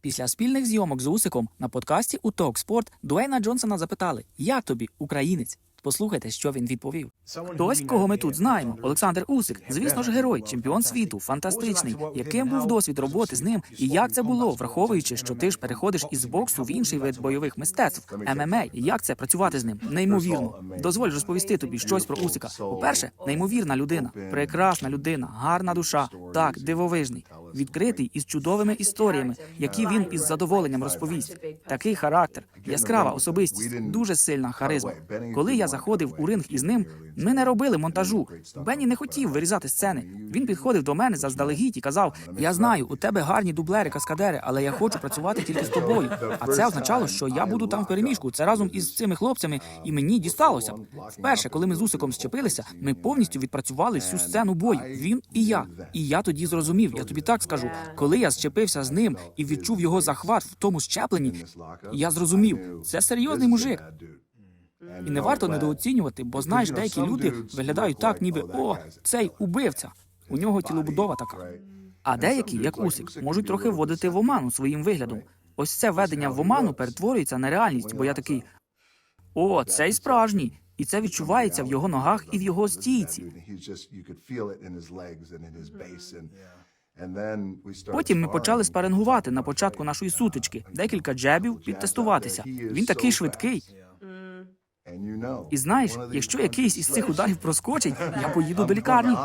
Після спільних зйомок з Усиком на подкасті у Talksport Дуейна Джонсона запитали: Як тобі, українець? Послухайте, що він відповів. Хтось, кого ми тут знаємо, Олександр Усик, звісно ж, герой, чемпіон світу, фантастичний. Яким був досвід роботи з ним, і як це було, враховуючи, що ти ж переходиш із боксу в інший вид бойових мистецтв ММА. Як це працювати з ним? Неймовірно. Дозволь розповісти тобі щось про Усика. По-перше, неймовірна людина, прекрасна людина, гарна душа, так, дивовижний, відкритий із чудовими історіями, які він із задоволенням розповість. Такий характер, яскрава особистість, дуже сильна харизма. Коли я заходив у ринг із ним, ми не робили монтажу. Бенні не хотів вирізати сцени. Він підходив до мене заздалегідь і казав: Я знаю, у тебе гарні дублери, каскадери, але я хочу працювати тільки з тобою. А це означало, що я буду там в переміжку. Це разом із цими хлопцями, і мені дісталося. Вперше, коли ми з Усиком щепилися, ми повністю відпрацювали всю сцену бою. Він і я. І я тоді зрозумів. Я тобі так скажу, коли я щепився з ним і відчув його захват в тому щепленні, я зрозумів, це серйозний мужик. І не варто недооцінювати, бо знаєш, деякі люди виглядають так, ніби о, цей убивця. У нього тілобудова така. А деякі, як Усик, можуть трохи вводити в оману своїм виглядом. Ось це ведення в оману перетворюється на реальність, бо я такий о, цей справжній. І це відчувається в його ногах і в його стійці. Потім ми почали спарингувати на початку нашої сутички, декілька джебів підтестуватися. Він такий швидкий. І знаєш, якщо якийсь із цих ударів проскочить, я поїду до лікарні.